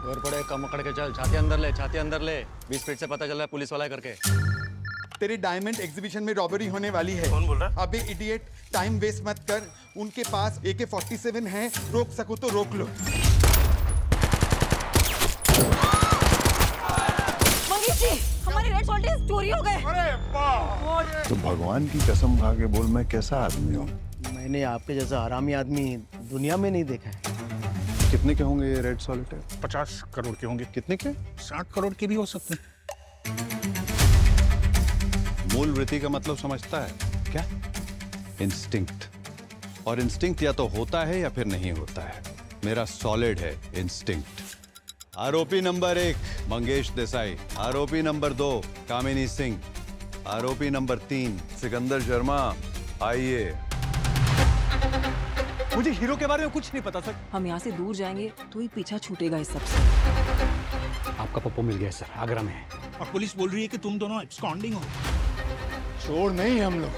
घर पड़े कम पकड़ के चल छाती अंदर ले छाती अंदर ले। बीस फीट से पता चल रहा है पुलिस वाला है करके। तेरे डायमंड एग्जीबिशन में रॉबरी होने वाली है। कौन बोल रहा है? अबे इडियट टाइम वेस्ट मत कर। उनके पास ए के फोर्टी सेवन है। रोक सको तो रोक लो। मंगेश जी हमारे रेड सोल्जर्स चोरी हो गए। तो भगवान की कसम खा के बोल मैं कैसा आदमी हूँ? मैंने आपके जैसा आरामी आदमी दुनिया में नहीं देखा है। कितने के होंगे ये रेड सॉलिटेयर पचास करोड़ के होंगे। कितने के? साठ करोड़ के भी हो सकते हैं। मूल वृत्ति का मतलब समझता है। क्या? इंस्टिंक्ट और इंस्टिंक्ट या तो होता है या फिर नहीं होता है। मेरा सॉलिड है इंस्टिंक्ट आरोपी नंबर एक मंगेश देसाई। आरोपी नंबर दो कामिनी सिंह। आरोपी नंबर तीन सिकंदर शर्मा। आइए। मुझे हीरो के बारे में कुछ नहीं पता सर। हम यहाँ से दूर जाएँगे तो ही पीछा छूटेगा इस सबसे आपका पप्पू मिल गया सर आगरा में और पुलिस बोल रही है कि तुम दोनों एब्सकॉन्डिंग हो। छोड़ नहीं हम लोग।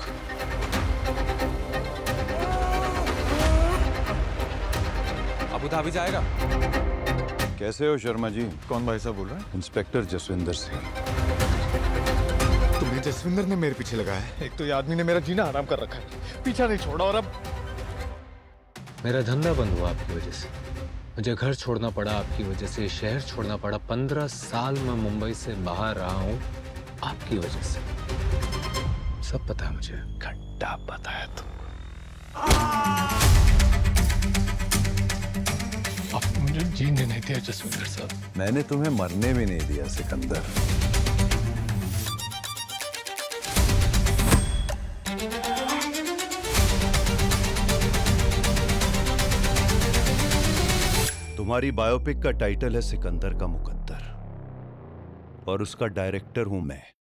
अबू धाबी जाएगा? कैसे हो शर्मा जी? कौन भाई साहब बोल रहा है? इंस्पेक्टर जसविंदर सिंह। तुम्हें जसविंदर ने मेरे पीछे लगाया है। एक तो ये आदमी ने मेरा जीना आराम कर रखा है। पीछा नहीं छोड़ा और अब मेरा धंधा बंद हुआ आपकी वजह से। मुझे घर छोड़ना पड़ा आपकी वजह से शहर छोड़ना पड़ा। पंद्रह साल मैं मुंबई से बाहर रहा हूँ आपकी वजह से। सब पता है मुझे। घंटा बताया तुम आप मुझे जीने नहीं दिया जसविंदर साहब। मैंने तुम्हें मरने भी नहीं दिया सिकंदर। तुम्हारी बायोपिक का टाइटल है सिकंदर का मुकद्दर। और उसका डायरेक्टर हूँ मैं।